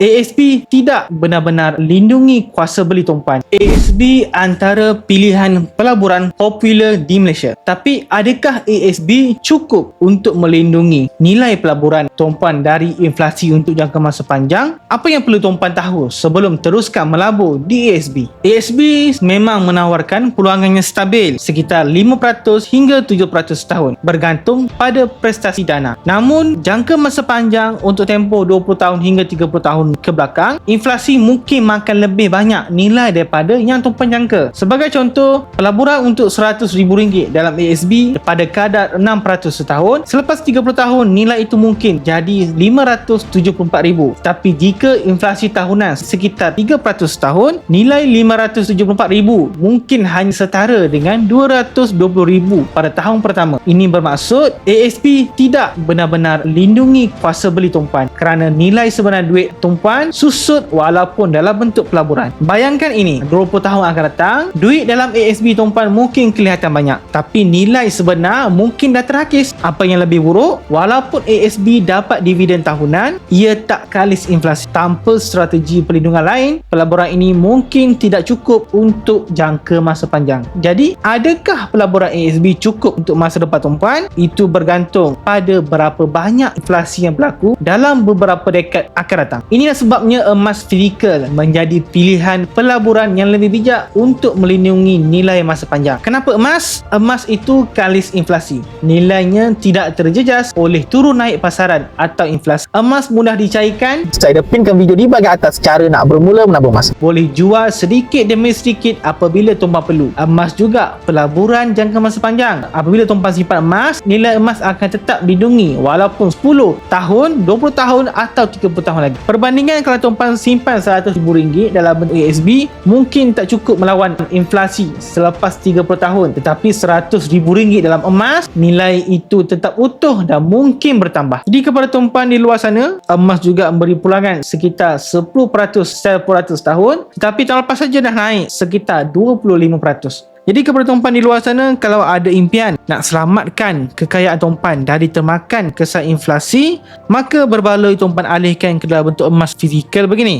ASB tidak benar-benar lindungi kuasa beli tumpuan. ASB antara pilihan pelaburan popular di Malaysia. Tapi adakah ASB cukup untuk melindungi nilai pelaburan tumpuan dari inflasi untuk jangka masa panjang? Apa yang perlu tumpuan tahu sebelum teruskan melabur di ASB? ASB memang menawarkan peluangan yang stabil sekitar 5% hingga 7% setahun bergantung pada prestasi dana. Namun jangka masa panjang untuk tempoh 20 tahun hingga 30 tahun ke belakang, inflasi mungkin makan lebih banyak nilai daripada yang tumpuan jangka. Sebagai contoh, pelaburan untuk RM100,000 dalam ASB pada kadar 6% setahun, selepas 30 tahun nilai itu mungkin jadi RM574,000. Tapi jika inflasi tahunan sekitar 3% setahun, nilai RM574,000 mungkin hanya setara dengan RM220,000 pada tahun pertama. Ini bermaksud ASB tidak benar-benar lindungi kuasa beli tumpuan kerana nilai sebenar duit tumpuan susut walaupun dalam bentuk pelaburan. Bayangkan ini, 20 tahun akan datang, duit dalam ASB tumpuan mungkin kelihatan banyak tapi nilai sebenar mungkin dah terakis. Apa yang lebih buruk, walaupun ASB dapat dividen tahunan, ia tak kalis inflasi. Tanpa strategi perlindungan lain, pelaburan ini mungkin tidak cukup untuk jangka masa panjang. Jadi, adakah pelaburan ASB cukup untuk masa depan tumpuan? Itu bergantung pada berapa banyak inflasi yang berlaku dalam beberapa dekad akan datang. Inilah sebabnya emas fizikal menjadi pilihan pelaburan yang lebih bijak untuk melindungi nilai masa panjang. Kenapa emas? Emas itu kalis inflasi. Nilainya tidak terjejas oleh turun naik pasaran atau inflasi. Emas mudah dicairkan, Saya dah pinkan video di bahagian atas cara nak bermula menabung emas. boleh jual sedikit demi sedikit apabila tumpang perlu. Emas juga pelaburan jangka masa panjang. Apabila tumpang simpan emas, nilai emas akan tetap dilindungi walaupun 10 tahun, 20 tahun atau 30 tahun lagi. Perbandingan kalau tumpang simpan RM100,000 dalam bentuk ASB mungkin tak cukup melawan inflasi selepas 30 tahun. Tetapi RM100,000 dalam emas, nilai itu tetap utuh dan mungkin bertambah. Jadi kepada tumpang di luar sana, emas juga memberi pulangan sekitar 10% setiap 100 tahun tetapi tahun lepas saja dah naik sekitar 25%. Jadi kepada tuan di luar sana kalau ada impian nak selamatkan kekayaan tuan dari termakan kesan inflasi maka berbaloi tuan alihkan ke dalam bentuk emas fizikal begini.